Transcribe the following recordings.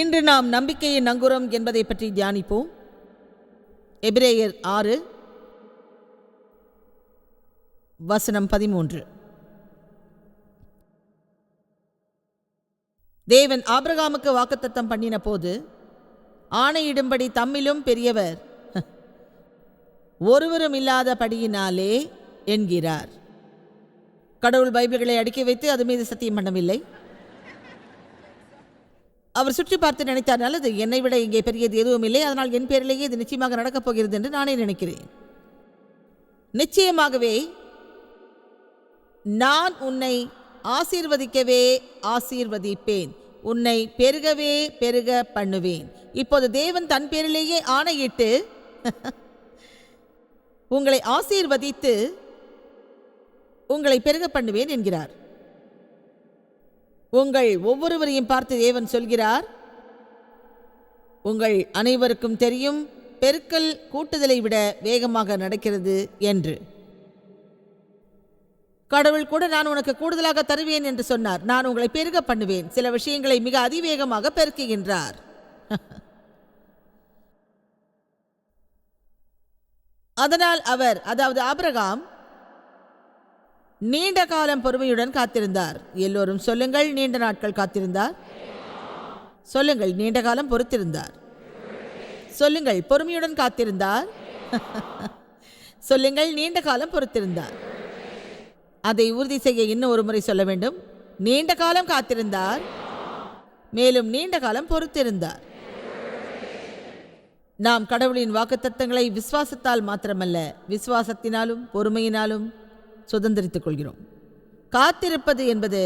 இன்று நாம் நம்பிக்கையின் நங்குரம் என்பதை பற்றி தியானிப்போம். எபிரேயர் ஆறு வசனம் பதிமூன்று. தேவன் ஆபிரகாமுக்கு வாக்குத்தத்தம் பண்ணின போது ஆணையிடும்படி தம்மிலும் பெரியவர் ஒருவரும் இல்லாதபடியினாலே என்கிறார். கடவுள் பைபிள்களை அடுக்கி வைத்து அது மீது சத்தியம் பண்ணவில்லை. அவர் சுற்றி பார்த்து நினைத்தார் நல்லது என்னை விட இங்கே பெரியது எதுவும் இல்லை அதனால் என் பேரிலேயே இது நிச்சயமாக நடக்கப் போகிறது என்று நானே நினைக்கிறேன். நிச்சயமாகவே நான் உன்னை ஆசீர்வதிக்கவே ஆசீர்வதிப்பேன் உன்னை பெருகவே பெருக பண்ணுவேன். இப்போது தேவன் தன் பேரிலேயே ஆணையிட்டு உங்களை ஆசீர்வதித்து உங்களை பெருக பண்ணுவேன் என்கிறார். உங்கள் ஒவ்வொருவரையும் பார்த்து தேவன் சொல்கிறார். உங்கள் அனைவருக்கும் தெரியும் பெருக்கல் கூட்டுதலை விட வேகமாக நடக்கிறது என்று. கடவுள் கூட நான் உனக்கு கூடுதலாக தருவேன் என்று சொன்னார். நான் உங்களை பெருக பண்ணுவேன். சில விஷயங்களை மிக அதிவேகமாக பெருக்குகின்றார். அதனால் அவர் அதாவது ஆபிரகாம் நீண்ட காலம் பொறுமையுடன் காத்திருந்தார். எல்லோரும் சொல்லுங்கள் நீண்ட நாட்கள் காத்திருந்தார்? சொல்லுங்கள் நீண்ட காலம் பொறுத்திருந்தார். சொல்லுங்கள் பொறுமையுடன் காத்திருந்தார்? சொல்லுங்கள் நீண்ட காலம் பொறுத்திருந்தார். அதை உறுதி செய்ய இன்னும் ஒரு முறை சொல்ல வேண்டும். நீண்ட காலம் காத்திருந்தார்? மேலும் நீண்ட காலம் பொறுத்திருந்தார். நாம் கடவுளின் வாக்குத்தத்தங்களை விசுவாசத்தால் மாத்திரமல்ல விசுவாசத்தினாலும் பொறுமையினாலும் சுதந்திரித்துக் கொள்கிறோம். காத்திருப்பது என்பது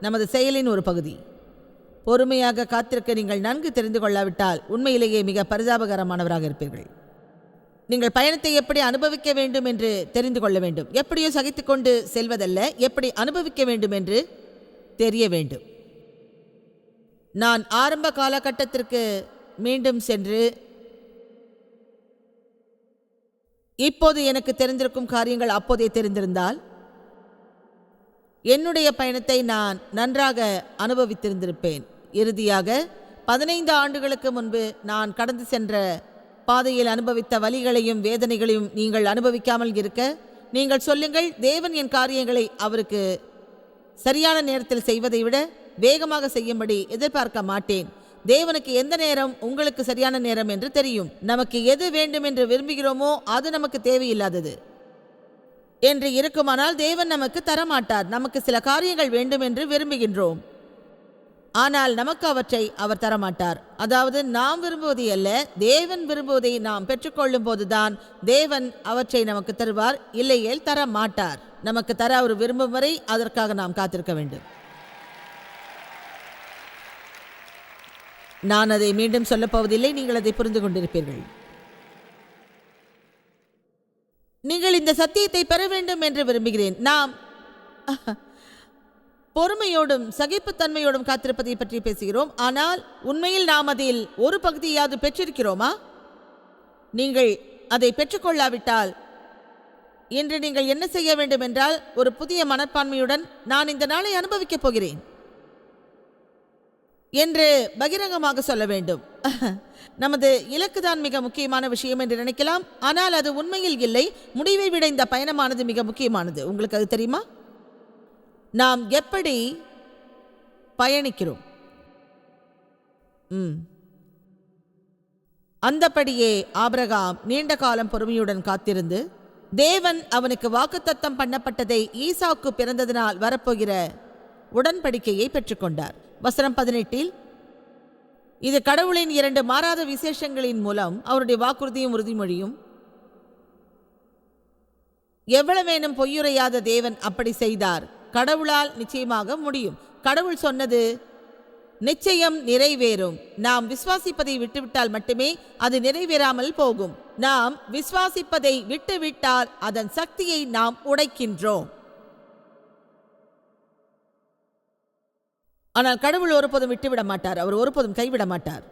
நமது செயலின் ஒரு பகுதி. பொறுமையாக காத்திருக்க நீங்கள் நன்கு தெரிந்து கொள்ளாவிட்டால் உண்மையிலேயே மிக பரிதாபகரமானவராக இருப்பீர்கள். நீங்கள் பயணத்தை எப்படி அனுபவிக்க வேண்டும் என்று தெரிந்து கொள்ள வேண்டும். எப்படியோ சகித்துக்கொண்டு செல்வதல்ல எப்படி அனுபவிக்க வேண்டும் என்று தெரிய வேண்டும். நான் ஆரம்ப காலகட்டத்திற்கு மீண்டும் சென்று இப்போது எனக்கு தெரிந்திருக்கும் காரியங்கள் அப்போதே தெரிந்திருந்தால் என்னுடைய பயணத்தை நான் நன்றாக அனுபவித்திருந்திருப்பேன். இறுதியாக பதினைந்து ஆண்டுகளுக்கு முன்பு நான் கடந்து சென்ற பாதையில் அனுபவித்த வலிகளையும் வேதனைகளையும் நீங்கள் அனுபவிக்காமல் இருக்க நீங்கள் சொல்லுங்கள் தேவன் என் காரியங்களை அவருக்கு சரியான நேரத்தில் செய்வதை விட வேகமாக செய்யும்படி எதிர்பார்க்க மாட்டேன். தேவனுக்கு எந்த நேரம் உங்களுக்கு சரியான நேரம் என்று தெரியும். நமக்கு எது வேண்டும் என்று விரும்புகிறோமோ அது நமக்கு தேவையில்லாதது. என்று இருக்குமானால் தேவன் நமக்கு தரமாட்டார். நமக்கு சில காரியங்கள் வேண்டும் என்று விரும்புகின்றோம். ஆனால் நமக்கு அவற்றை அவர் தரமாட்டார். அதாவது நாம் விரும்புவதை அல்ல தேவன் விரும்புவதை நாம் பெற்றுக்கொள்ளும் போதுதான் தேவன் அவற்றை நமக்கு தருவார். இல்லையேல் தர மாட்டார் நமக்கு தர அவர் விரும்பும் வரை அதற்காக நாம் காத்திருக்க வேண்டும். நான் அதை மீண்டும் சொல்லப்போவதில்லை நீங்கள் அதை புரிந்து கொண்டிருப்பீர்கள். நீங்கள் இந்த சத்தியத்தை பெற வேண்டும் என்று விரும்புகிறேன். நாம் பொறுமையோடும் சகிப்புத்தன்மையோடும் காத்திருப்பதை பற்றி பேசுகிறோம். ஆனால் உண்மையில் நாம் அதில் ஒரு பகுதியாவது பெற்றிருக்கிறோமா? நீங்கள் அதை பெற்றுக்கொள்ளாவிட்டால் இன்று நீங்கள் என்ன செய்ய வேண்டும் என்றால் ஒரு புதிய மனப்பான்மையுடன் நான் இந்த நாளை அனுபவிக்கப் போகிறேன். என்று பகிரங்கமாக சொல்ல வேண்டும். நமது இலக்கு தான் மிக முக்கியமான விஷயம் என்று நினைக்கலாம். ஆனால் அது உண்மையில் இல்லை. முடிவை விட இந்த பயணமானது மிக முக்கியமானது. உங்களுக்கு அது தெரியுமா? நாம் எப்படி பயணிக்கிறோம்? ம். அந்தபடியே ஆபிரகாம் நீண்ட காலம் பொறுமையுடன் காத்திருந்து தேவன் அவனுக்கு வாக்குத்தத்தம் பண்ணப்பட்டதை ஈசாக்கு பிறந்ததினால் வரப்போகிற உடன்படிக்கையை பெற்றுக்கொண்டார். வசனம் பதினெட்டில் இது கடவுளின் இரண்டு மாறாத விசேஷங்களின் மூலம் அவருடைய வாக்குறுதியும் உறுதிமொழியும் எவ்வளவேனும் பொய்யுரையாத தேவன் அப்படி செய்தார். கடவுளால் நிச்சயமாக முடியும். கடவுள் சொன்னது நிச்சயம் நிறைவேறும். நாம் விசுவாசிப்பதை விட்டுவிட்டால் மட்டுமே அது நிறைவேறாமல் போகும். நாம் விசுவாசிப்பதை விட்டுவிட்டால் அதன் சக்தியை நாம் உடைக்கின்றோம். ஆனால் கடவுள் ஒருபோதும் விட்டுவிட மாட்டார். அவர் ஒருபோதும் கைவிட மாட்டார்.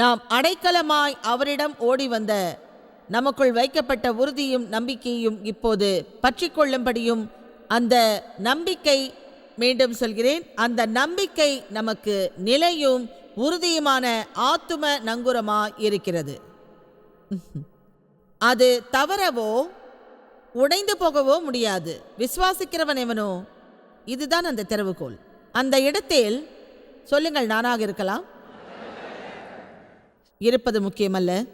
நாம் அடைக்கலமாய் அவரிடம் ஓடி வந்த நமக்குள் வைக்கப்பட்ட உறுதியும் நம்பிக்கையும் இப்போது பற்றிக்கொள்ளும்படியும் அந்த நம்பிக்கை மீண்டும் சொல்கிறேன். அந்த நம்பிக்கை நமக்கு நிலையும் உறுதியுமான ஆத்தும நங்குரமா இருக்கிறது. அது தவறவோ உடைந்து போகவோ முடியாது. விசுவாசிக்கிறவன் எவனோ? இதுதான் அந்த திறவுகோல். அந்த இடத்தில் சொல்லுங்கள் நானாக இருக்கலாம்? இருப்பது முக்கியமல்ல.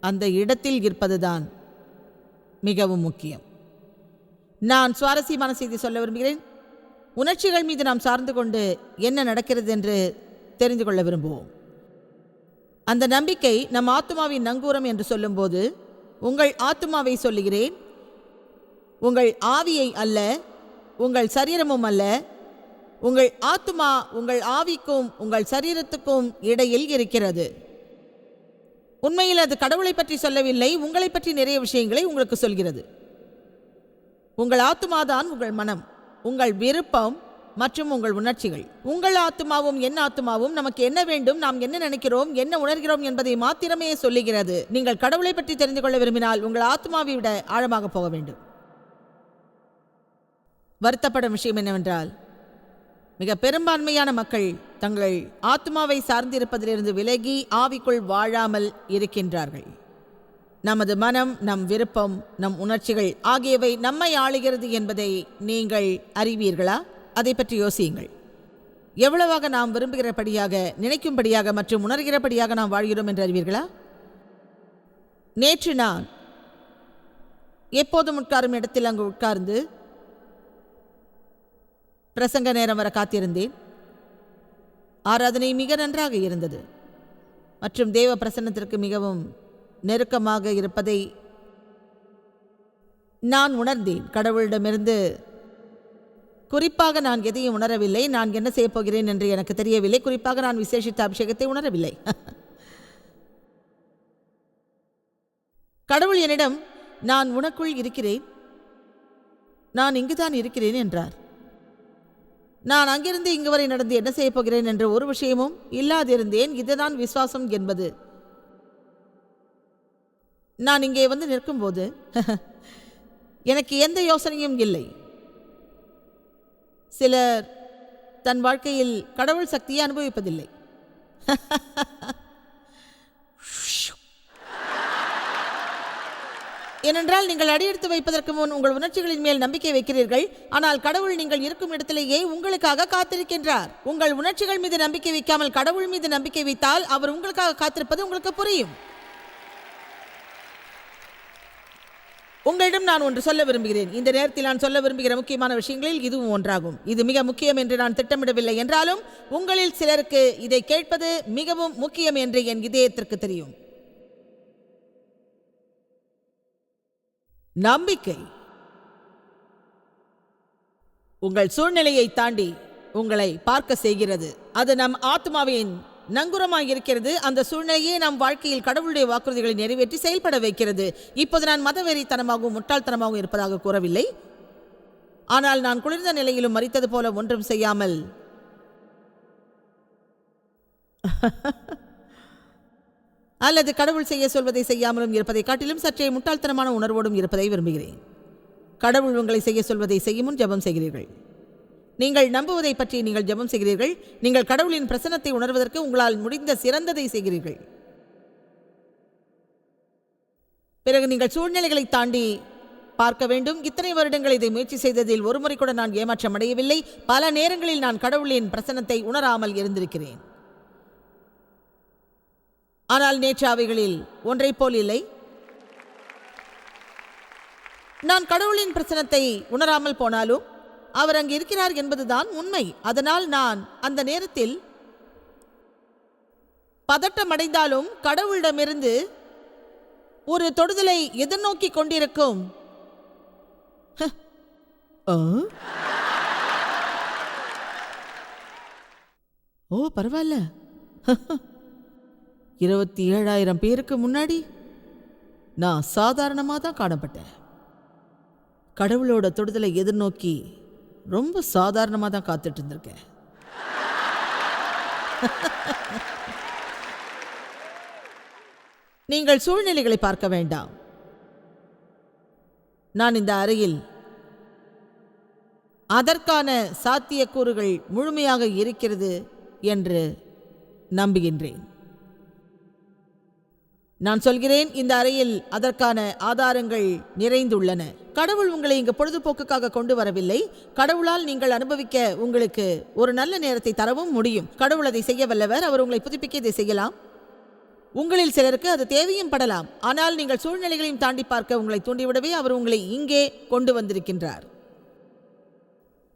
அந்த இடத்தில் இருப்பதுதான் மிகவும் முக்கியம். நான் சுவாரஸ்யமான செய்தி சொல்ல விரும்புகிறேன். உணர்ச்சிகள் மீது நாம் சார்ந்து கொண்டு என்ன நடக்கிறது என்று தெரிந்து கொள்ள விரும்புவோம். அந்த நம்பிக்கை நம் ஆத்மாவின் நங்கூரம் என்று சொல்லும்போது உங்கள் ஆத்மாவை சொல்லுகிறேன். உங்கள் ஆவியை அல்ல உங்கள் சரீரமும் அல்ல. உங்கள் ஆத்மா உங்கள் ஆவிக்கும் உங்கள் சரீரத்துக்கும் இடையில் இருக்கிறது. உண்மையில் அது கடவுளை பற்றி சொல்லவில்லை உங்களை பற்றி நிறைய விஷயங்களை உங்களுக்கு சொல்கிறது. உங்கள் ஆத்மாதான் உங்கள் மனம் உங்கள் விருப்பம் மற்றும் உங்கள் உணர்ச்சிகள். உங்கள் ஆத்மாவும் என் ஆத்மாவும் நமக்கு என்ன வேண்டும் நாம் என்ன நினைக்கிறோம் என்ன உணர்கிறோம் என்பதை மாத்திரமே சொல்லுகிறது. நீங்கள் கடவுளை பற்றி தெரிந்து கொள்ள விரும்பினால் உங்கள் ஆத்மாவை விட ஆழமாக போக வேண்டும். வருத்தப்படும் விஷயம் என்னவென்றால் மிக பெரும்பான்மையான மக்கள் தங்கள் ஆத்மாவை சார்ந்திருப்பதிலிருந்து விலகி ஆவிக்குள் வாழாமல் இருக்கின்றார்கள். நமது மனம் நம் விருப்பம் நம் உணர்ச்சிகள் ஆகியவை நம்மை ஆளுகிறது என்பதை நீங்கள் அறிவீர்களா? அதை பற்றி யோசியுங்கள். எவ்வளவாக நாம் விரும்புகிறபடியாக நினைக்கும்படியாக மற்றும் உணர்கிறபடியாக நாம் வாழ்கிறோம் என்று அறிவீர்களா? நேற்று நான் எப்போதும் உட்காரும் இடத்தில் அங்கு உட்கார்ந்து பிரசங்க நேரம் வர காத்திருந்தேன். ஆராதனை மிக நன்றாக இருந்தது. மற்றும் தேவ பிரசன்னத்திற்கு மிகவும் நெருக்கமாக இருப்பதை நான் உணர்ந்தேன். கடவுளிடமிருந்து குறிப்பாக நான் எதையும் உணரவில்லை. நான் என்ன செய்யப் போகிறேன் என்று எனக்கு தெரியவில்லை. குறிப்பாக நான் விசேஷித்த அபிஷேகத்தை உணரவில்லை. கடவுள் என்னிடம் நான் உனக்குள் இருக்கிறேன். நான் இங்குதான் இருக்கிறேன் என்றார். நான் அங்கிருந்து இங்கு வரை நடந்து என்ன செய்யப் போகிறேன் என்ற ஒரு விஷயமும் இல்லாதிருந்தேன். இதுதான் விசுவாசம் என்பது. நான் இங்கே வந்து நிற்கும்போது எனக்கு எந்த யோசனையும் இல்லை. சிலர் தன் வாழ்க்கையில் கடவுள் சக்தியை அனுபவிப்பதில்லை. ஏனென்றால் நீங்கள் அடியெடுத்து வைப்பதற்கு முன் உங்கள் உணர்ச்சிகளின் மேல் நம்பிக்கை வைக்கிறீர்கள். ஆனால் கடவுள் நீங்கள் இருக்கும் இடத்திலேயே உங்களுக்காக காத்திருக்கின்றார். உங்கள் உணர்ச்சிகள் மீது நம்பிக்கை வைக்காமல் கடவுள் மீது நம்பிக்கை வைத்தால் அவர் உங்களுக்காக காத்திருப்பது உங்களுக்கு புரியும். உங்களிடம் நான் ஒன்று சொல்ல விரும்புகிறேன். இந்த நேரத்தில் நான் சொல்ல விரும்புகிற முக்கியமான விஷயங்களில் இதுவும் ஒன்றாகும். இது மிக முக்கியம் என்று நான் திட்டமிடவில்லை என்றாலும் உங்களில் சிலருக்கு இதை கேட்பது மிகவும் முக்கியம் என்று என் இதயத்திற்கு தெரியும். நம்பிக்கை. உங்கள் சூழ்நிலையை தாண்டி உங்களை பார்க்க செய்கிறது. அது நம் ஆத்மாவின் நங்குரமாக இருக்கிறது. அந்த சூழ்நிலையே நம் வாழ்க்கையில் கடவுளுடைய வாக்குறுதிகளை நிறைவேற்றி செயல்பட வைக்கிறது. இப்போது நான் மதவெறித்தனமாகவும் முட்டாள்தனமாகவும் இருப்பதாக கூறவில்லை. ஆனால் நான் குளிர்ந்த நிலையிலும் மறித்தது போல ஒன்றும் செய்யாமல் அல்லது கடவுள் செய்ய சொல்வதை செய்யாமலும் இருப்பதை காட்டிலும் சற்றே முட்டாள்தனமான உணர்வோடும் இருப்பதை விரும்புகிறேன். கடவுள் உங்களை செய்ய சொல்வதை செய்யும் முன் ஜெபம் செய்கிறீர்கள். நீங்கள் நம்புவதை பற்றி நீங்கள் ஜெபம் செய்கிறீர்கள். நீங்கள் கடவுளின் பிரசன்னத்தை உணர்வதற்கு உங்களால் முடிந்த சிறந்ததை செய்கிறீர்கள். பிறகு நீங்கள் சூழ்நிலைகளை தாண்டி பார்க்க வேண்டும். இத்தனை வருடங்கள் இதை முயற்சி செய்ததில் ஒரு முறை கூட நான் ஏமாற்றம் அடையவில்லை. பல நேரங்களில் நான் கடவுளின் பிரசன்னத்தை உணராமல் இருந்திருக்கிறேன். ஆனால் நேற்று அவைகளில் ஒன்றைப் போல் இல்லை. நான் கடவுளின் பிரச்சனத்தை உணராமல் போனாலும் அவர் அங்கு இருக்கிறார் என்பதுதான் உண்மை. அதனால் நான் அந்த நேரத்தில் பதட்டம் அடைந்தாலும் கடவுளிடமிருந்து ஒரு தொடுதலை எதிர்நோக்கி கொண்டிருக்கும். ஹ. ஓ பரவாயில்ல. இருபத்தி ஏழாயிரம் பேருக்கு முன்னாடி நான் சாதாரணமாக தான் காணப்பட்டேன். கடவுளோட தொடுதலை எதிர்நோக்கி ரொம்ப சாதாரணமாக தான் காத்துட்டு இருந்திருக்கேன். நீங்கள் சூழ்நிலைகளை பார்க்க வேண்டாம். நான் இந்த அறையில் அதற்கான சாத்தியக்கூறுகள் முழுமையாக இருக்கிறது என்று நம்புகின்றேன். நான் சொல்கிறேன் இந்த அறையில் அதற்கான ஆதாரங்கள் நிறைந்துள்ளன. கடவுள் உங்களை இங்கு பொழுதுபோக்குக்காக கொண்டு வரவில்லை. கடவுளால் நீங்கள் அனுபவிக்க உங்களுக்கு ஒரு நல்ல நேரத்தை தரவும் முடியும். கடவுள் அதை செய்ய வல்லவர் அவர் உங்களை புதுப்பிக்க இதை செய்யலாம். உங்களில் சிலருக்கு அது தேவையும் படலாம். ஆனால் நீங்கள் சூழ்நிலைகளையும் தாண்டி பார்க்க உங்களை தூண்டிவிடவே அவர் உங்களை இங்கே கொண்டு வந்திருக்கின்றார்.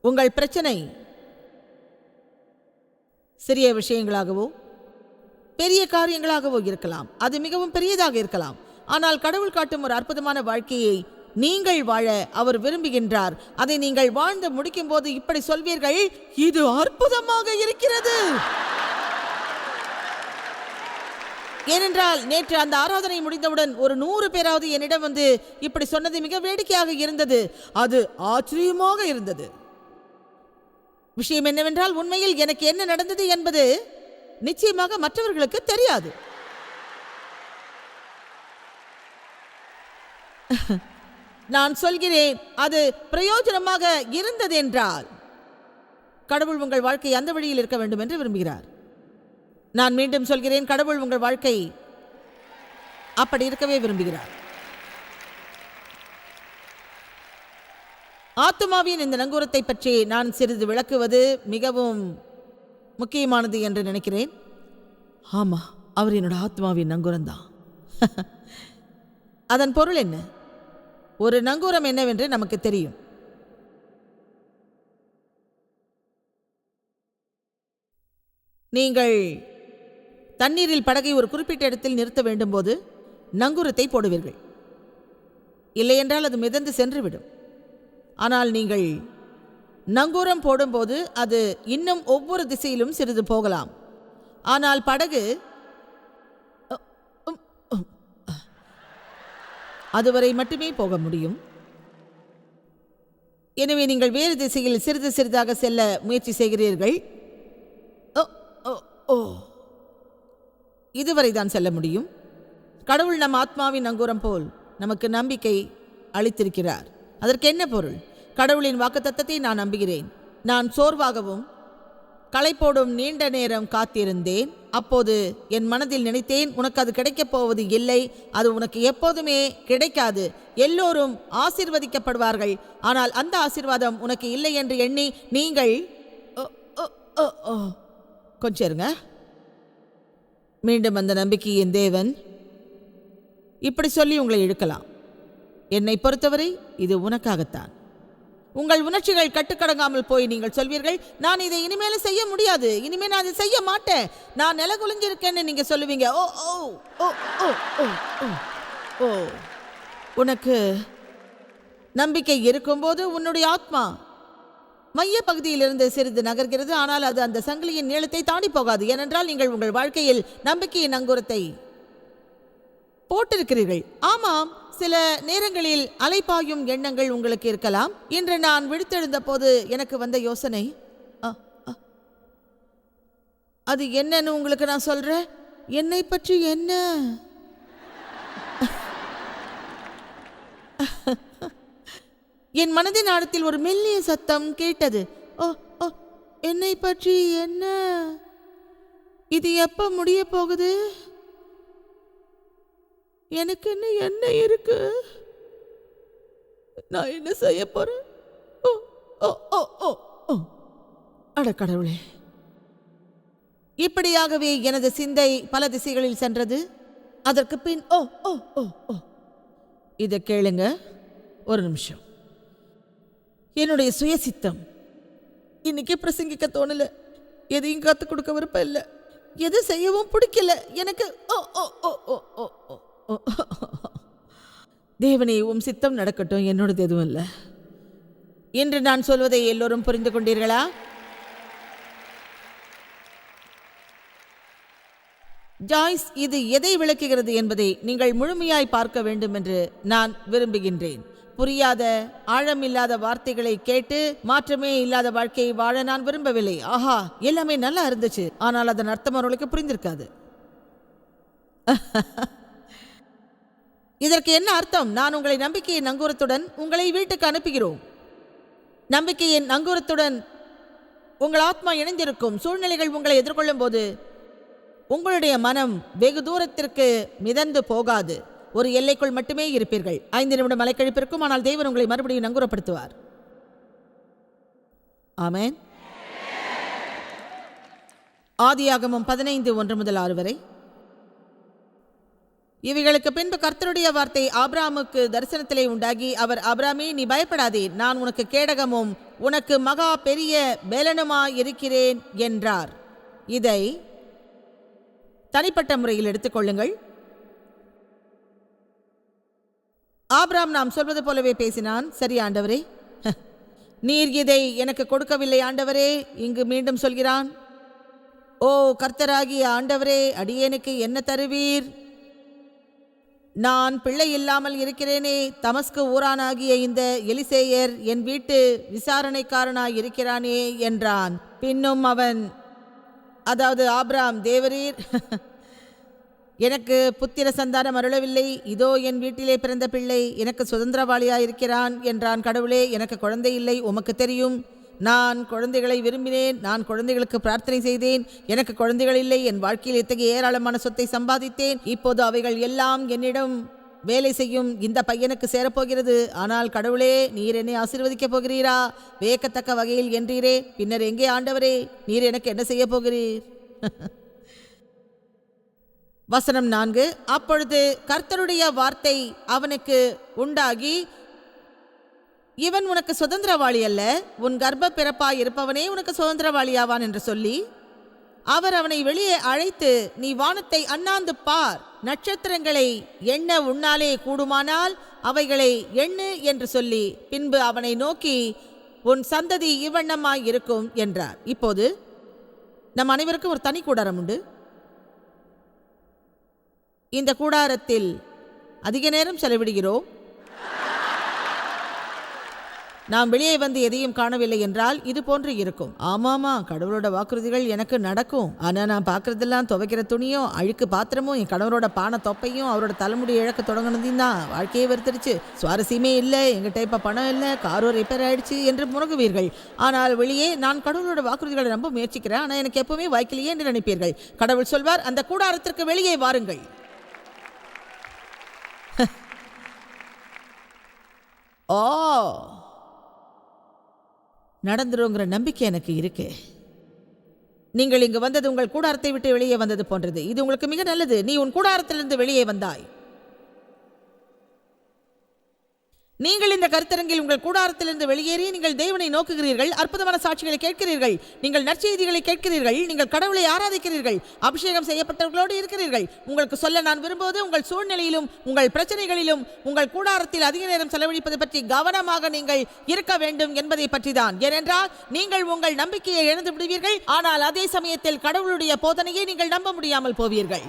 உங்கள் பிரச்சனை. சிறிய விஷயங்களாகவோ பெரிய காரியங்களாகவோ இருக்கலாம். அது மிகவும் பெரியதாக இருக்கலாம். ஆனால் கடவுள் காட்டும் ஒரு அற்புதமான வாழ்க்கையை நீங்கள் வாழ அவர் விரும்புகின்றார். அதை நீங்கள் வாழ்ந்து முடிக்கும் போது இப்படி சொல்வீர்கள் இது அற்புதமாக இருக்கிறது. ஏனென்றால் நேற்று அந்த ஆராதனை முடிந்தவுடன் ஒரு நூறு பேராவது என்னிடம் வந்து இப்படி சொன்னது மிக வேடிக்கையாக இருந்தது. அது ஆச்சரியமாக இருந்தது. விஷயம் என்னவென்றால் உண்மையில் எனக்கு என்ன நடந்தது என்பது நிச்சயமாக மற்றவர்களுக்கு தெரியாது. நான் சொல்கிறேன் அது பிரயோஜனமாக இருந்தது என்றால் கடவுள் உங்கள் வாழ்க்கை அந்த வழியில் இருக்க வேண்டும் என்று விரும்புகிறார். நான் மீண்டும் சொல்கிறேன் கடவுள் உங்கள் வாழ்க்கை அப்படி இருக்கவே விரும்புகிறார். ஆத்துமாவின் இந்த நங்கூரத்தை பற்றி நான் சிறிது விளக்குவது மிகவும் முக்கியமானது என்று நினைக்கிறேன். ஆமா அவர் என்னோட ஆத்மாவின் நங்கூரம்தான். அதன் பொருள் என்ன? ஒரு நங்கூரம் என்னவென்று நமக்கு தெரியும். நீங்கள் தண்ணீரில் படகை ஒரு குறிப்பிட்ட இடத்தில் நிறுத்த வேண்டும் போது நங்கூரத்தை போடுவீர்கள். இல்லையென்றால் அது மிதந்து சென்றுவிடும். ஆனால் நீங்கள் நங்கூரம் போடும்போது அது இன்னும் ஒவ்வொரு திசையிலும் சிறிது போகலாம். ஆனால் படகு உம், அதுவரை மட்டுமே போக முடியும். எனவே நீங்கள் வேறு திசையில் சிறிது சிறிதாக செல்ல முயற்சி செய்கிறீர்கள். ஓ, ஓ, ஓ. இதுவரை தான் செல்ல முடியும். கடவுள் நம் ஆத்மாவின் நங்கூரம் போல் நமக்கு நம்பிக்கை அளித்திருக்கிறார். அதற்கு என்ன பொருள்? கடவுளின் வாக்குத்தத்தத்தை நான் நம்புகிறேன். நான் சோர்வாகவும் களைப்போடும் நீண்ட நேரம் காத்திருந்தேன். அப்போது என் மனதில் நினைத்தேன் உனக்கு அது கிடைக்கப் போவது இல்லை. அது உனக்கு எப்போதுமே கிடைக்காது. எல்லோரும் ஆசிர்வதிக்கப்படுவார்கள். ஆனால் அந்த ஆசீர்வாதம் உனக்கு இல்லை என்று எண்ணி நீங்கள் ஓ, ஓ. கொஞ்சம் இருங்க. மீண்டும் அந்த நம்பிக்கையின் தேவன் இப்படி சொல்லி உங்களை இழுக்கலாம். என்னை பொறுத்தவரை இது உனக்காகத்தான். உங்கள் உணர்ச்சிகள் கட்டுக்கடங்காமல் போய் நீங்கள் சொல்வீர்கள். நான் இதை இனிமேல செய்ய முடியாது. இனிமே நான் இதை செய்ய மாட்டேன். நான் நில குளிஞ்சிருக்கேன்னு நீங்க சொல்லுவீங்க. ஓ ஓ ஓ ஓ ஓ ஓ ஓ. உனக்கு நம்பிக்கை இருக்கும்போது உன்னுடைய ஆத்மா மைய பகுதியிலிருந்து சிறிது நகர்கிறது. ஆனால் அது அந்த சங்கிலியின் நீளத்தை தாண்டி போகாது. ஏனென்றால் நீங்கள் உங்கள் வாழ்க்கையில் நம்பிக்கையின் அங்குரத்தை போட்டிருக்கிறீர்கள். ஆமாம். சில நேரங்களில் அலைப்பாயும் எண்ணங்கள் உங்களுக்கு இருக்கலாம். இன்று நான் விழித்தெழுந்த போது எனக்கு வந்த யோசனை அ, அது என்னன்னு உங்களுக்கு நான் சொல்றேன்? என்னை பற்றி என்ன? என் மனதின் ஆழத்தில் ஒரு மெல்லிய சத்தம் கேட்டது. ஓ ஓ என்னை பற்றி என்ன? இது எப்ப முடிய போகுது? எனக்கு என்ன என்ன இருக்கு? நான் என்ன செய்ய போறேன்? ஓ ஓ ஓ ஓ ஓ. அட கடவுளே. இப்படியாகவே எனது சிந்தை பல திசைகளில் சென்றது. அதற்கு பின் ஓ ஓ ஓ ஓ. இதை கேளுங்க. ஒரு நிமிஷம். என்னுடைய சுயசித்தம். இன்னைக்கு பிரசங்கிக்க தோணல. எதையும் கற்றுக் கொடுக்க விருப்பம் இல்லை. எது செய்யவும் பிடிக்கல. எனக்கு ஓ ஓ ஓ ஓ ஓ ஓ. தேவனே உம் சித்தம் நடக்கட்டும் என்னோடது எதுவும் இல்லை. என்று நான் சொல்வதை எல்லோரும் புரிந்து கொண்டீர்களா? ஜாய்ஸ் இது எதை விளக்குகிறது என்பதை நீங்கள் முழுமையாய் பார்க்க வேண்டும் என்று நான் விரும்புகின்றேன். புரியாத ஆழமில்லாத வார்த்தைகளை கேட்டு மாற்றமே இல்லாத வாழ்க்கையை வாழ நான் விரும்பவில்லை. ஆஹா எல்லாமே நல்லா இருந்துச்சு. ஆனால் அதன் அர்த்தம் அவர்களுக்கு புரிந்திருக்காது. இதற்கு என்ன அர்த்தம்? நான் உங்களை நம்பிக்கையின் நங்கூரத்துடன் உங்களை வீட்டுக்கு அனுப்புகிறோம். நம்பிக்கையின் நங்கூரத்துடன் உங்கள் ஆத்மா இணைந்திருக்கும் சூழ்நிலைகள் உங்களை எதிர்கொள்ளும் போது உங்களுடைய மனம் வெகு தூரத்திற்கு மிதந்து போகாது. ஒரு எல்லைக்குள் மட்டுமே இருப்பீர்கள். ஐந்து நிமிடம் மலைக்கழிப்பிற்கும் ஆனால் தேவன் உங்களை மறுபடியும் நங்கூரப்படுத்துவார் ஆமேன். ஆதியாகமும் பதினைந்து ஒன்று முதல் ஆறு வரை. இவைகளுக்கு பின்பு கர்த்தருடைய வார்த்தை ஆப்ராமுக்கு தரிசனத்திலே உண்டாகி அவர் ஆப்ராமே நீ பயப்படாதே நான் உனக்கு கேடகமும் உனக்கு மகா பெரிய பேலனுமா இருக்கிறேன் என்றார். இதை தனிப்பட்ட முறையில் எடுத்துக்கொள்ளுங்கள் ஆப்ராம் நாம் சொல்வது போலவே பேசினான் சரி ஆண்டவரே "ஹ, நீர் இதை எனக்கு கொடுக்கவில்லை ஆண்டவரே இங்கு மீண்டும் சொல்கிறான். ஓ கர்த்தராகிய ஆண்டவரே அடியேனுக்கு என்ன தருவீர்? நான் பிள்ளை இல்லாமல் இருக்கிறேனே தமஸ்கு ஊரானாகிய இந்த எலிசேயர் என் வீட்டு விசாரணைக்காரனாய் இருக்கிறானே என்றான். பின்னும் அவன் அதாவது ஆப்ராம் தேவரீர் எனக்கு புத்திர சந்தானம் அருளவில்லை. இதோ என் வீட்டிலே பிறந்த பிள்ளை எனக்கு சுதந்திரவாளியாயிருக்கிறான் என்றான். கடவுளே எனக்கு குழந்தை இல்லை உமக்கு தெரியும். நான் குழந்தைகளை விரும்பினேன் நான் குழந்தைகளுக்கு பிரார்த்தனை செய்தேன் எனக்கு குழந்தைகள் இல்லை என் வாழ்க்கையில் இத்தகைய ஏராளமான சொத்தை சம்பாதித்தேன் இப்போது அவைகள் எல்லாம் என்னிடம் வேலை செய்யும் இந்த பையனுக்கு சேரப்போகிறது. ஆனால் கடவுளே நீர் என்னை ஆசீர்வதிக்கப் போகிறீரா? வேக்கத்தக்க வகையில் என்றீரே பின்னர் எங்கே ஆண்டவரே? நீர் எனக்கு என்ன செய்ய போகிறீர்? வசனம் நான்கு. அப்பொழுது கர்த்தருடைய வார்த்தை அவனுக்கு உண்டாகி இவன் உனக்கு சுதந்திரவாளி அல்ல உன் கர்ப்ப பிறப்பாய் இருப்பவனே உனக்கு சுதந்திரவாளியாவான் என்று சொல்லி அவர் அவனை வெளியே அழைத்து நீ வானத்தை அண்ணாந்து பார் நட்சத்திரங்களை எண்ண உன்னாலே கூடுமானால் அவைகளை எண்ணு என்று சொல்லி பின்பு அவனை நோக்கி உன் சந்ததி இவ்வண்ணமாய் இருக்கும் என்றார். இப்போது நம் அனைவருக்கும் ஒரு தனி கூடாரம் உண்டு. இந்த கூடாரத்தில் அதிக நேரம் செலவிடுகிறோம். நாம் வெளியே வந்து எதையும் காணவில்லை என்றால் இது போன்று இருக்கும். ஆமாமா கடவுளோட வாக்குறுதிகள் எனக்கு நடக்கும். ஆனா நான் பாக்குறதெல்லாம் துவைக்கிற துணியும் அழுக்கு பாத்திரமும் என் கணவரோட பானை தொப்பையும் அவரோட தலைமுடி இழக்க தொடங்கினதையும் தான் வாழ்க்கையே வெறுத்துருச்சு. சுவாரஸ்யமே இல்லை எங்கிட்ட இப்ப பணம் இல்லை காரோ ரிப்பேர் ஆயிடுச்சு என்று முறங்குவீர்கள் ஆனால் வெளியே நான் கடவுளோட வாக்குறுதிகளை ரொம்ப முயற்சிக்கிறேன். ஆனால் எனக்கு எப்பவுமே வாய்க்கலையே என்று நினைப்பீர்கள். கடவுள் சொல்வார் அந்த கூடாரத்திற்கு வெளியே வாருங்கள். ஓ! நடந்துருங்கிற நம்பிக்கை எனக்கு இருக்கு. நீங்கள் இங்கு வந்தது உங்கள் கூடாரத்தை விட்டு வெளியே வந்தது போன்றது. இது உங்களுக்கு மிக நல்லது. நீ உன் கூடாரத்திலிருந்து வெளியே வந்தாய். நீங்கள் இந்த கருத்தரங்கில் உங்கள் கூடாரத்திலிருந்து வெளியேறி நீங்கள் தேவனை நோக்குகிறீர்கள் அற்புதமான சாட்சிகளை கேட்கிறீர்கள் நீங்கள் நற்செய்திகளை கேட்கிறீர்கள் நீங்கள் கடவுளை ஆராதிக்கிறீர்கள் அபிஷேகம் செய்யப்பட்டவர்களோடு இருக்கிறீர்கள். உங்களுக்கு சொல்ல நான் விரும்புவது உங்கள் சூழ்நிலையிலும் உங்கள் பிரச்சனைகளிலும் உங்கள் கூடாரத்தில் அதிக நேரம் செலவழிப்பது பற்றி கவனமாக நீங்கள் இருக்க வேண்டும் என்பதை பற்றி தான் ஏனென்றால் நீங்கள் உங்கள் நம்பிக்கையை இழந்து விடுவீர்கள் ஆனால் அதே சமயத்தில் கடவுளுடைய போதனையை நீங்கள் நம்ப முடியாமல் போவீர்கள்.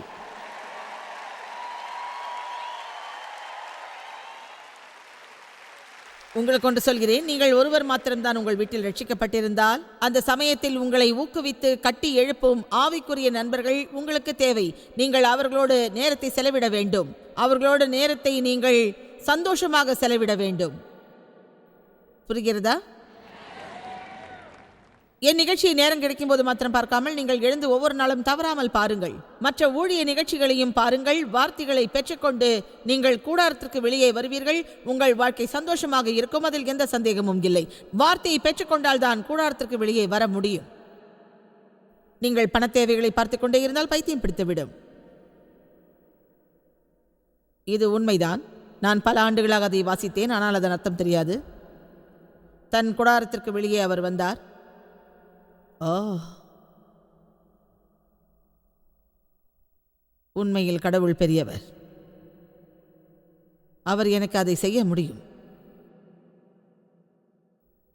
உங்களுக்கு ஒன்று சொல்கிறேன். நீங்கள் ஒருவர் மாத்திரம்தான் உங்கள் வீட்டில் ரட்சிக்கப்பட்டிருந்தால் அந்த சமயத்தில் உங்களை ஊக்குவித்து கட்டி எழுப்பும் ஆவிக்குரிய நண்பர்கள் உங்களுக்கு தேவை. நீங்கள் அவர்களோடு நேரத்தை செலவிட வேண்டும். அவர்களோடு நேரத்தை நீங்கள் சந்தோஷமாக செலவிட வேண்டும். புரிகிறதா? என் நிகழ்ச்சியை நேரம் கிடைக்கும் போது மாத்திரம் பார்க்காமல் நீங்கள் எழுந்து ஒவ்வொரு நாளும் தவறாமல் பாருங்கள். மற்ற ஊழிய நிகழ்ச்சிகளையும் பாருங்கள். வார்த்தைகளை பெற்றுக்கொண்டு நீங்கள் கூடாரத்திற்கு வெளியே வருவீர்கள். உங்கள் வாழ்க்கை சந்தோஷமாக இருக்கும். அதில் எந்த சந்தேகமும் இல்லை. வார்த்தையை பெற்றுக்கொண்டால் தான் கூடாரத்திற்கு வெளியே வர முடியும். நீங்கள் பண தேவைகளை பார்த்து கொண்டே இருந்தால் பைத்தியம் பிடித்துவிடும். இது உண்மைதான். நான் பல ஆண்டுகளாக அதை வாசித்தேன். ஆனால் அதன் அர்த்தம் தெரியாது. தன் கூடாரத்திற்கு வெளியே அவர் வந்தார். உண்மையில் கடவுள் பெரியவர். அவர் எனக்கு அதை செய்ய முடியும்.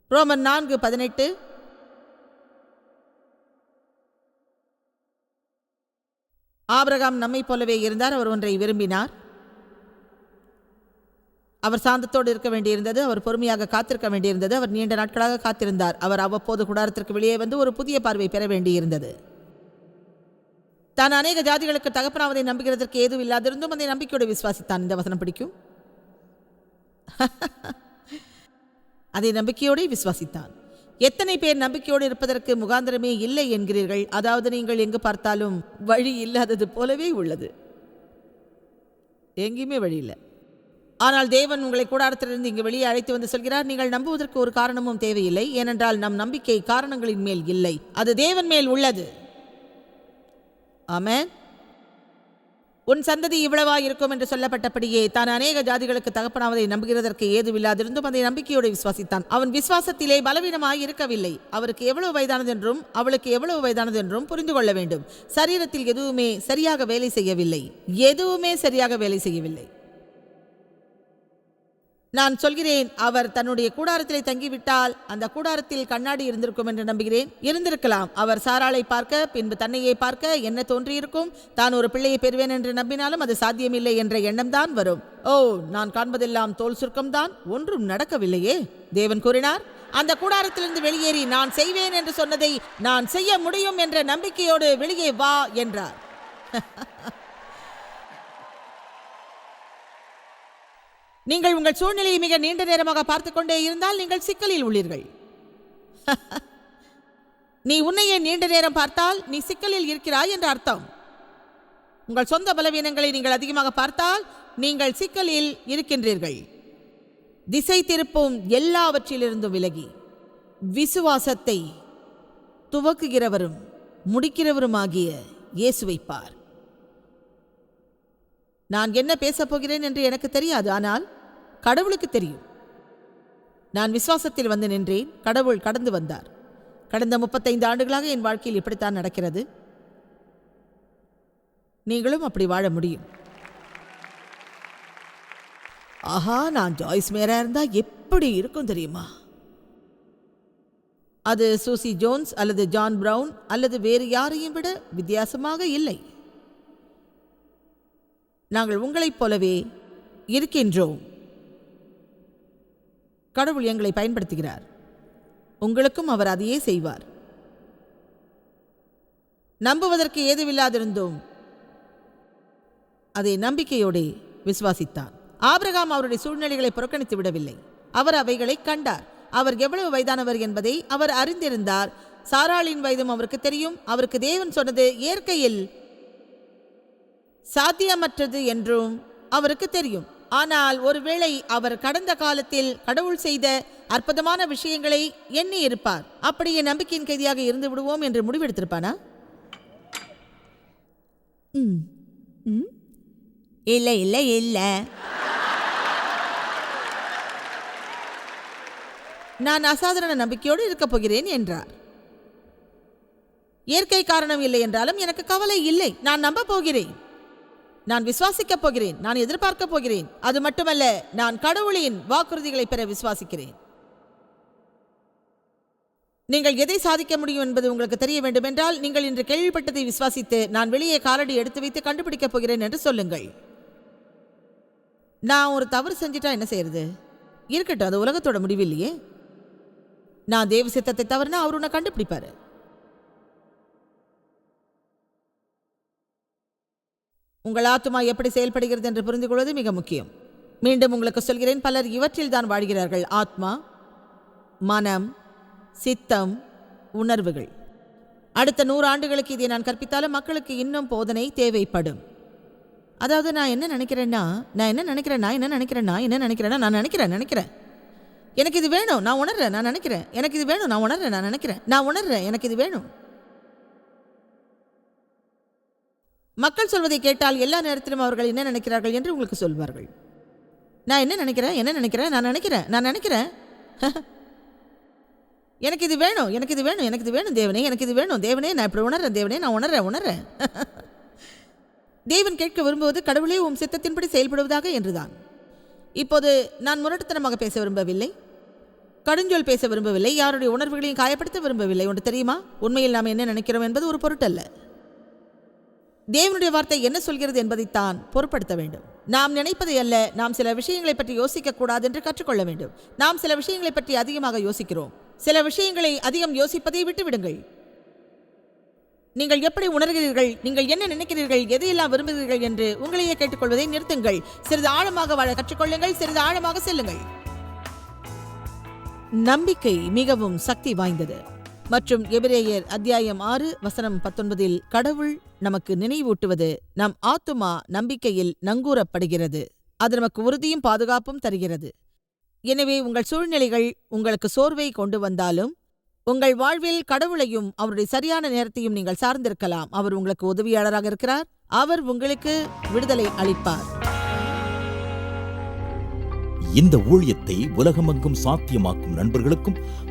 ரோமன் நான்கு பதினெட்டு. ஆபிரகாம் நம்மைப் போலவே இருந்தார் அவர் ஒன்றை விரும்பினார். அவர் சாந்தத்தோடு இருக்க வேண்டியிருந்தது அவர் பொறுமையாக காத்திருக்க வேண்டியிருந்தது அவர் நீண்ட நாட்களாக காத்திருந்தார். அவர் அவ்வப்போது குடாரத்திற்கு வெளியே வந்து ஒரு புதிய பார்வை பெற வேண்டியிருந்தது. தான் அநேக ஜாதிகளுக்கு தகப்பனாவதை நம்புகிறதற்கு ஏதும் இல்லாதிருந்தும் அதை நம்பிக்கையோடு விசுவாசித்தான். இந்த வசனம் பிடிக்கும். அதை நம்பிக்கையோடு விசுவாசித்தான். எத்தனை பேர் நம்பிக்கையோடு இருப்பதற்கு முகாந்திரமே இல்லை என்கிறீர்கள். அதாவது நீங்கள் எங்கு பார்த்தாலும் வழி இல்லாதது போலவே உள்ளது. எங்கேயுமே வழி இல்லை. ஆனால் தேவன் உங்களை கூடாரத்திலிருந்து இங்கு வெளியே அழைத்து வந்து சொல்கிறார் நீங்கள் நம்புவதற்கு ஒரு காரணமும் தேவையில்லை ஏனென்றால் நம் நம்பிக்கை காரணங்களின் மேல் இல்லை. அது தேவன் மேல் உள்ளது. ஆமேன். உன் சந்ததி இவ்வளவா இருக்கும் என்று சொல்லப்பட்டபடியே தான் அநேக ஜாதிகளுக்கு தகப்பனாவதை நம்புகிறதற்கு ஏதுவில்லாதிருந்தும் அதை நம்பிக்கையோடு விசுவாசித்தான். அவன் விசுவாசத்திலே பலவீனமாய் இருக்கவில்லை. அவருக்கு எவ்வளவு வயதானதென்றும் அவளுக்கு எவ்வளவு வயதானதென்றும் புரிந்து கொள்ள வேண்டும். சரீரத்தில் எதுவுமே சரியாக வேலை செய்யவில்லை. எதுவுமே சரியாக வேலை செய்யவில்லை. நான் சொல்கிறேன் அவர் தன்னுடைய கூடாரத்திலே தங்கிவிட்டால் அந்த கூடாரத்தில் கண்ணாடி இருந்திருக்கும் என்று நம்புகிறேன். இருந்திருக்கலாம். அவர் சாராளை பார்க்க பின்பு தன்னையே பார்க்க என்ன தோன்றியிருக்கும்? தான் ஒரு பிள்ளையை பெறுவேன் என்று நம்பினாலும் அது சாத்தியமில்லை என்ற எண்ணம் தான் வரும். ஓ நான் காண்பதெல்லாம் தோல் சுருக்கம்தான் ஒன்றும் நடக்கவில்லையே. தேவன் கூறினார் அந்த கூடாரத்திலிருந்து வெளியேறி நான் செய்வேன் என்று சொன்னதை நான் செய்ய முடியும் என்ற நம்பிக்கையோடு வெளியே வா என்றார். நீங்கள் உங்கள் சூழ்நிலையை மிக நீண்ட நேரமாக பார்த்து கொண்டே இருந்தால் நீங்கள் சிக்கலில் உள்ளீர்கள். நீ உன்னையே நீண்ட நேரம் பார்த்தால் நீ சிக்கலில் இருக்கிறாய் என்று அர்த்தம். உங்கள் சொந்த பலவீனங்களை நீங்கள் அதிகமாக பார்த்தால் நீங்கள் சிக்கலில் இருக்கின்றீர்கள். திசை திருப்பும் எல்லாவற்றிலிருந்தும் விலகி விசுவாசத்தை துவக்குகிறவரும் முடிக்கிறவருமாகிய இயேசுவை பார். நான் என்ன பேசப்போகிறேன் என்று எனக்கு தெரியாது ஆனால் கடவுளுக்கு தெரியும். நான் விசுவாசத்தில் வந்து நின்றேன். கடவுள் கடந்து வந்தார். கடந்த முப்பத்தைந்து ஆண்டுகளாக என் வாழ்க்கையில் இப்படித்தான் நடக்கிறது. நீங்களும் அப்படி வாழ முடியும். ஆஹா நான் ஜாய்ஸ் மேரா இருந்தா எப்படி இருக்கும் தெரியுமா? அது சூசி ஜோன்ஸ் அல்லது ஜான் பிரவுன் அல்லது வேறு யாரையும் விட வித்தியாசமாக இல்லை. நாங்கள் உங்களைப் போலவே இருக்கின்றோம். கடவுள் எங்களை பயன்படுத்துகிறார். உங்களுக்கும் அவர் அதையே செய்வார். நம்புவதற்கு ஏதுவில்லாதிருந்தோம் அதை நம்பிக்கையோடு விசுவாசித்தான். ஆபிரகாம் அவருடைய சூழ்நிலைகளை புறக்கணித்து விடவில்லை. அவர் அவைகளை கண்டார். அவர் எவ்வளவு வயதானவர் என்பதை அவர் அறிந்திருந்தார். சாராளின் வயதும் அவருக்கு தெரியும். அவருக்கு தேவன் சொன்னது இயற்கையில் சாத்தியமற்றது என்றும் அவருக்கு தெரியும். ஆனால் ஒருவேளை அவர் கடந்த காலத்தில் கடவுள் செய்த அற்புதமான விஷயங்களை எண்ணி இருப்பார் அப்படியே நம்பிக்கையின் கைதியாக இருந்து விடுவோம் என்று முடிவெடுத்திருப்பானா? ம் ம். இல்லை இல்லை இல்லை. நான் அசாதாரண நம்பிக்கையோடு இருக்கப் போகிறேன் என்றார். இயற்கை காரணம் இல்லை என்றாலும் எனக்கு கவலை இல்லை. நான் நம்ப போகிறேன். நான் விசுவாசிக்கப் போகிறேன் நான் எதிர்பார்க்கப் போகிறேன். அது மட்டுமல்ல நான் கடவுளின் வாக்குறுதிகளை பெற விசுவாசிக்கிறேன். நீங்கள் எதை சாதிக்க முடியும் என்பது உங்களுக்கு தெரிய வேண்டுமென்றால் நீங்கள் இன்று கேள்விப்பட்டதை விசுவாசித்து நான் வெளியே காலடி எடுத்து வைத்து கண்டுபிடிக்கப் போகிறேன் என்று சொல்லுங்கள். நான் ஒரு தவறு செஞ்சிட்டா என்ன செய்யறது? இருக்கட்டும் அது உலகத்தோட முடிவு இல்லையே நான் தேவ சித்தத்தை தவறுனா அவர் உன்னை கண்டுபிடிப்பாரு. உங்கள் ஆத்மா எப்படி செயல்படுகிறது என்று புரிந்து கொள்வது மிக முக்கியம். மீண்டும் உங்களுக்கு சொல்கிறேன் பலர் இவற்றில் தான் வாழ்கிறார்கள். ஆத்மா மனம் சித்தம் உணர்வுகள். அடுத்த நூறு ஆண்டுகளுக்கு இதை நான் கற்பித்தாலும் மக்களுக்கு இன்னும் போதனை தேவைப்படும். அதாவது நான் என்ன நினைக்கிறேன்னா நான் என்ன நினைக்கிறேன்னா என்ன நினைக்கிறேன்னா என்ன நினைக்கிறேன்னா நான் நினைக்கிறேன் நினைக்கிறேன். எனக்கு இது வேணும் நான் உணர்றேன் நான் நினைக்கிறேன். எனக்கு இது வேணும் நான் உணர்றேன் நான் நினைக்கிறேன். நான் உணர்றேன் எனக்கு இது வேணும். மக்கள் சொல்வதை கேட்டால் எல்லா நேரத்திலும் அவர்கள் என்ன நினைக்கிறார்கள் என்று உங்களுக்கு சொல்வார்கள். நான் என்ன நினைக்கிறேன்? என்ன நினைக்கிறேன்? நான் நினைக்கிறேன். நான் நினைக்கிறேன். எனக்கு இது வேணும். எனக்கு இது வேணும். எனக்கு இது வேணும் தேவனே. எனக்கு இது வேணும். தேவனே நான் இப்படி உணர்றேன். தேவனே நான் உணர்றேன். உணர்றேன். தேவன் கேட்க விரும்புவது கடவுளே உம் சித்தத்தின்படி செயல்படுவதாக என்றுதான். இப்போது நான் முரட்டுத்தனமாக பேச விரும்பவில்லை. கடுஞ்சொல் பேச விரும்பவில்லை. யாருடைய உணர்வுகளையும் காயப்படுத்த விரும்பவில்லை. ஒன்று தெரியுமா? உண்மையில் நாம் என்ன நினைக்கிறோம் என்பது ஒரு பொருட்டல்ல. தேவனுடைய வார்த்தை என்ன சொல்கிறது என்பதைத்தான் பொருட்படுத்த வேண்டும். நாம் நினைப்பதை அல்ல நாம் சில விஷயங்களை பற்றி யோசிக்க கூடாது என்று கற்றுக்கொள்ள வேண்டும். நாம் சில விஷயங்களை பற்றி அதிகமாக யோசிக்கிறோம். சில விஷயங்களை அதிகம் யோசிப்பதை விட்டுவிடுங்கள். நீங்கள் எப்படி உணர்கிறீர்கள் நீங்கள் என்ன நினைக்கிறீர்கள் எதையெல்லாம் விரும்புகிறீர்கள் என்று உங்களையே கேட்டுக்கொள்வதை நிறுத்துங்கள். சிறிது ஆழமாக வாழ கற்றுக்கொள்ளுங்கள் சிறிது ஆழமாக செல்லுங்கள். நம்பிக்கை மிகவும் சக்தி வாய்ந்தது. மற்றும் எபிரேயர் அத்தியாயம் ஆறு வசனம் பத்தொன்பதில் கடவுள் நமக்கு நினைவூட்டுவது நம் ஆத்துமா நம்பிக்கையில் நங்கூரப்படுகிறது. அது நமக்கு உறுதியும் பாதுகாப்பும் தருகிறது. எனவே உங்கள் சூழ்நிலைகள் உங்களுக்கு சோர்வை கொண்டு வந்தாலும் உங்கள் வாழ்வில் கடவுளையும் அவருடைய சரியான நேரத்தையும் நீங்கள் சார்ந்திருக்கலாம். அவர் உங்களுக்கு உதவியாளராக இருக்கிறார். அவர் உங்களுக்கு விடுதலை அளிப்பார். இந்த ஊழியத்தை உலகமெங்கும் சாத்தியமாக்கும் நண்பர்களுக்கும்